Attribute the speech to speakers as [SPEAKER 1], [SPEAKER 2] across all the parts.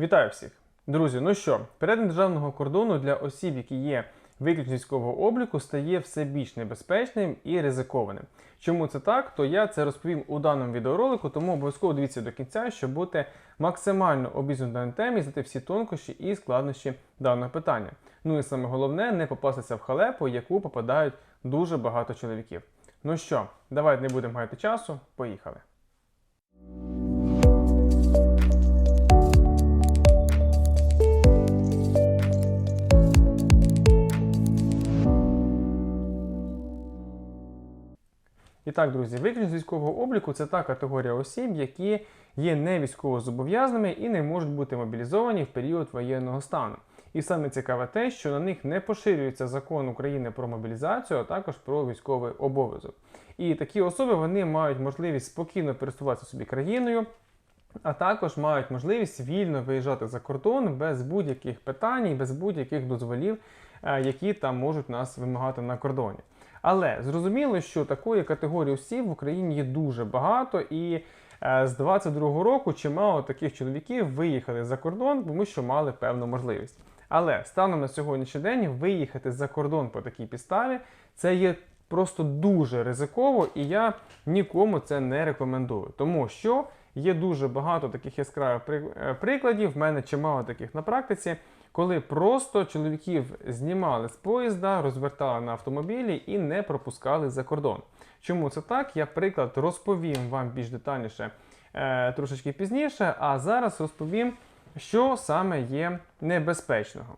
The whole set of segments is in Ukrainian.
[SPEAKER 1] Вітаю всіх! Друзі, ну що, перетин державного кордону для осіб, які є виключно військового обліку, стає все більш небезпечним і ризикованим. Чому це так? То я це розповім у даному відеоролику, тому обов'язково дивіться до кінця, щоб бути максимально обізнаним на темі, знати всі тонкощі і складнощі даного питання. Ну і саме головне не попастися в халепу, яку попадають дуже багато чоловіків. Ну що, давайте не будемо гаяти часу, поїхали. І так, друзі, виключно з військового обліку це та категорія осіб, які є не військовозобов'язаними і не можуть бути мобілізовані в період воєнного стану. І саме цікаве те, що на них не поширюється закон України про мобілізацію, а також про військовий обов'язок. І такі особи вони мають можливість спокійно пересуватися собі країною, а також мають можливість вільно виїжджати за кордон без будь-яких питань, і без будь-яких дозволів, е, які там можуть нас вимагати на кордоні. Але зрозуміло, що такої категорії осіб в Україні є дуже багато, і е, з 22-го року чимало таких чоловіків виїхали за кордон, тому що мали певну можливість. Але станом на сьогоднішній день виїхати за кордон по такій підставі це є просто дуже ризиково, і я нікому це не рекомендую, тому що є дуже багато таких яскравих е, прикладів. В мене чимало таких на практиці, коли просто чоловіків знімали з поїзда, розвертали на автомобілі і не пропускали за кордон. Чому це так? Я приклад розповім вам більш детальніше е, трошечки пізніше, а зараз розповім, що саме є небезпечного.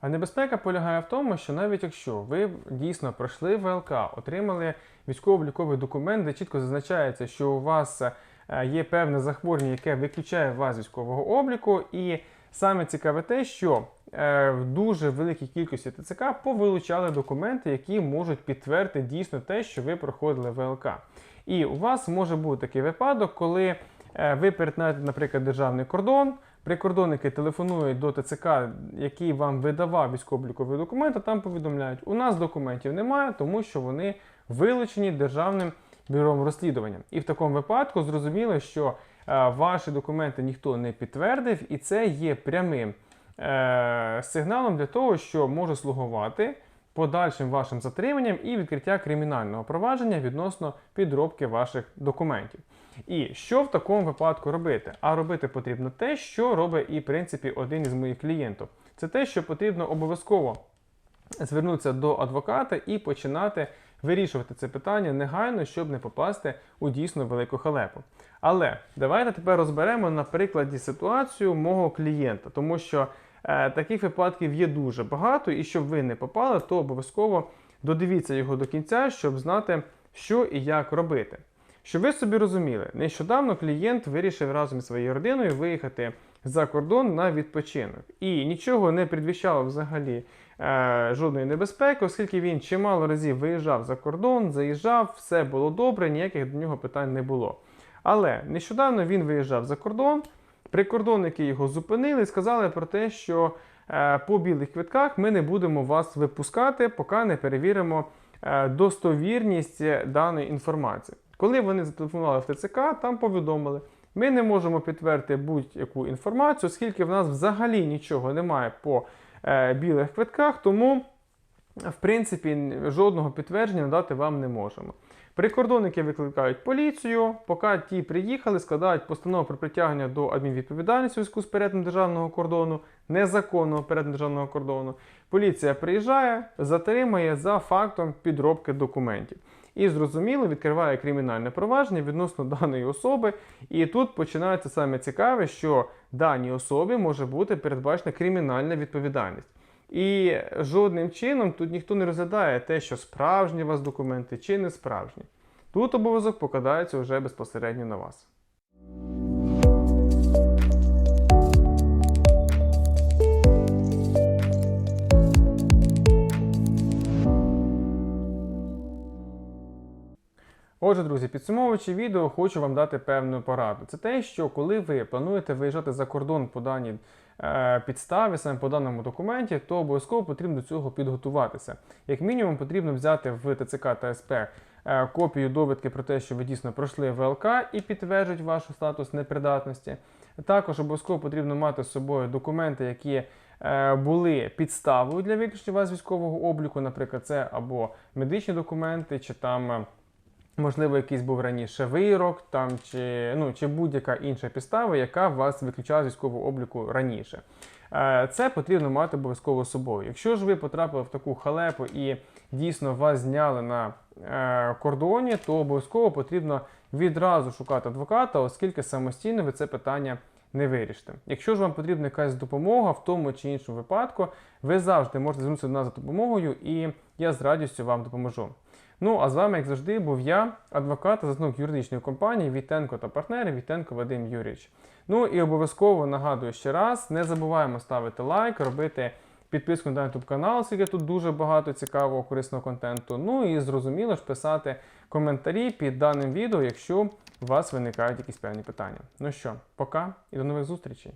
[SPEAKER 1] А небезпека полягає в тому, що навіть якщо ви дійсно пройшли ВЛК, отримали військово-обліковий документ, де чітко зазначається, що у вас е, є певне захворювання, яке виключає вас з військового обліку, і саме цікаве те, що е, в дуже великій кількості ТЦК повилучали документи, які можуть підтвердити дійсно те, що ви проходили ВЛК. І у вас може бути такий випадок, коли е, ви перетинаєте, наприклад, державний кордон. Прикордонники телефонують до ТЦК, який вам видавав військово-обліковий документ, а там повідомляють, у нас документів немає, тому що вони вилучені державним бюром розслідування. І в такому випадку зрозуміло, що е, ваші документи ніхто не підтвердив, і це є прямим е, сигналом для того, що може слугувати подальшим вашим затриманням і відкриття кримінального провадження відносно підробки ваших документів. І що в такому випадку робити? А робити потрібно те, що робить і в принципі один із моїх клієнтів. Це те, що потрібно обов'язково звернутися до адвоката і починати вирішувати це питання негайно, щоб не попасти у дійсно велику халепу. Але давайте тепер розберемо на прикладі ситуацію мого клієнта, тому що е, таких випадків є дуже багато, і щоб ви не попали, то обов'язково додивіться його до кінця, щоб знати, що і як робити. Щоб ви собі розуміли, нещодавно клієнт вирішив разом зі своєю родиною виїхати за кордон на відпочинок. І нічого не предвіщало взагалі жодної небезпеки, оскільки він чимало разів виїжджав за кордон, заїжджав, все було добре, ніяких до нього питань не було. Але нещодавно він виїжджав за кордон, прикордонники його зупинили і сказали про те, що е, по білих квитках ми не будемо вас випускати, поки не перевіримо е, достовірність е, даної інформації. Коли вони зателефонували в ТЦК, там повідомили, ми не можемо підтвердити будь-яку інформацію, оскільки в нас взагалі нічого немає по е, білих квитках, тому, в принципі, жодного підтвердження надати вам не можемо. Прикордонники викликають поліцію, поки ті приїхали, складають постанову про притягнення до адмінвідповідальності у зв'язку з перетином державного кордону, незаконного перетину кордону. Поліція приїжджає, затримує за фактом підробки документів. І зрозуміло відкриває кримінальне провадження відносно даної особи. І тут починається саме цікаве, що даній особі може бути передбачена кримінальна відповідальність. І жодним чином тут ніхто не розглядає те, що справжні у вас документи чи не справжні. Тут обов'язок покладається вже безпосередньо на вас. Отже, друзі, підсумовуючи відео, хочу вам дати певну пораду. Це те, що коли ви плануєте виїжджати за кордон по даній е, підставі, саме по даному документі, то обов'язково потрібно до цього підготуватися. Як мінімум, потрібно взяти в ТЦК та СП е, копію довідки про те, що ви дійсно пройшли ВЛК і підтверджують ваш статус непридатності. Також обов'язково потрібно мати з собою документи, які е, були підставою для виключення вас військового обліку. Наприклад, це або медичні документи, чи там. Можливо, якийсь був раніше вирок, там чи, ну, чи будь-яка інша підстава, яка вас виключала з військового обліку раніше. Е, Це потрібно мати обов'язково з собою. Якщо ж ви потрапили в таку халепу і дійсно вас зняли на е, кордоні, то обов'язково потрібно відразу шукати адвоката, оскільки самостійно ви це питання не вирішите. Якщо ж вам потрібна якась допомога в тому чи іншому випадку, ви завжди можете звернутися до нас за допомогою, і я з радістю вам допоможу. Ну а з вами, як завжди, був я, адвокат та засновник юридичної компанії Вітенко та партнери Вітенко Вадим Юрійович. Ну і обов'язково нагадую ще раз: не забуваємо ставити лайк, робити підписку на YouTube канал, оскільки тут дуже багато цікавого корисного контенту. Ну і зрозуміло ж писати коментарі під даним відео, якщо у вас виникають якісь певні питання. Ну що, пока і до нових зустрічей!